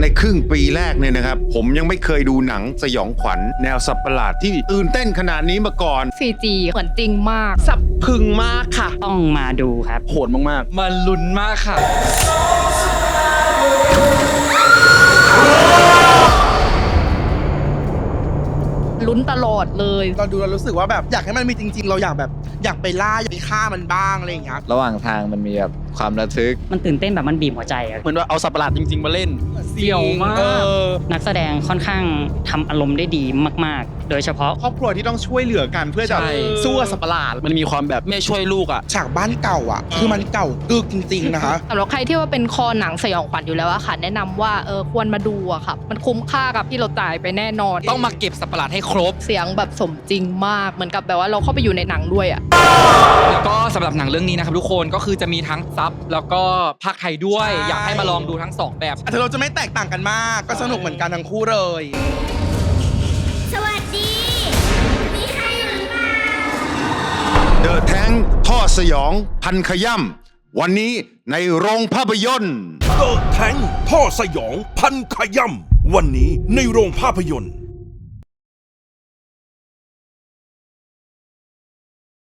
ในครึ่งปีแรกเนี่ยนะครับ ผมยังไม่เคยดูหนังสยองขวัญแนวสัตว์ประหลาดที่ตื่นเต้นขนาดนี้มาก่อน CG เหมือนจริงมาก สับพึงมากค่ะ ต้องมาดูครับ โหดมากมันลุ้นมากค่ะ ลุ้นตลอดเลย เราดูเรารู้สึกว่าแบบอยากให้มันมีจริง ๆ เราอยากแบบ อยากไปล่าอยากไปฆ่ามันบ้างอะไรอย่างเงี้ยระหว่างทางมันมีแบบความระทึก มันตื่นเต้นแบบมันบีบหัวใจอะๆเหมือนว่าเอาสัตว์ประหลาดจริง ๆ มาเล่น เสี่ยวมาก เออ นักแสดงค่อนข้างทำอารมณ์ได้ดีมากๆโดยเฉพาะ ครอบครัวที่ต้องช่วยเหลือกันเพื่อจะใช่ สู้กับสัตว์ประหลาด มันมีความแบบแม่ช่วยลูกอะ ฉากบ้านเก่าอะ คือมันเก่ากึกจริง ๆ นะคะ สำหรับใครที่ว่าเป็นคอหนังสยองขวัญอยู่แล้วอะค่ะ แนะนำว่าเออควรมาดูอะค่ะ มันคุ้มค่ากับที่เราจ่ายไปแน่นอนต้องมาเก็บสัตว์ประหลาดให้ครบ เสียงแบบสมจริงมากเหมือนกับแบบว่าเราเข้าไปอยู่ในหนังด้วยอะ แล้วก็สำหรับหนังเรื่องนี้นะครับทุกคนก็คือจะมีทั้งซับแล้วก็ภาคไทยด้วย ใช่ อยากให้มาลองดูทั้งสองแบบ อาจจะเราจะไม่แตกต่างกันมาก ก็สนุกเหมือนกันทั้งคู่เลย สวัสดี มีใครอยู่หรือเปล่า เดอะแทงท่อสยองพันขย่ำวันนี้ในโรงภาพยนตร์ เดอะแทงท่อสยองพันขย่ำวันนี้ในโรงภาพยนตร์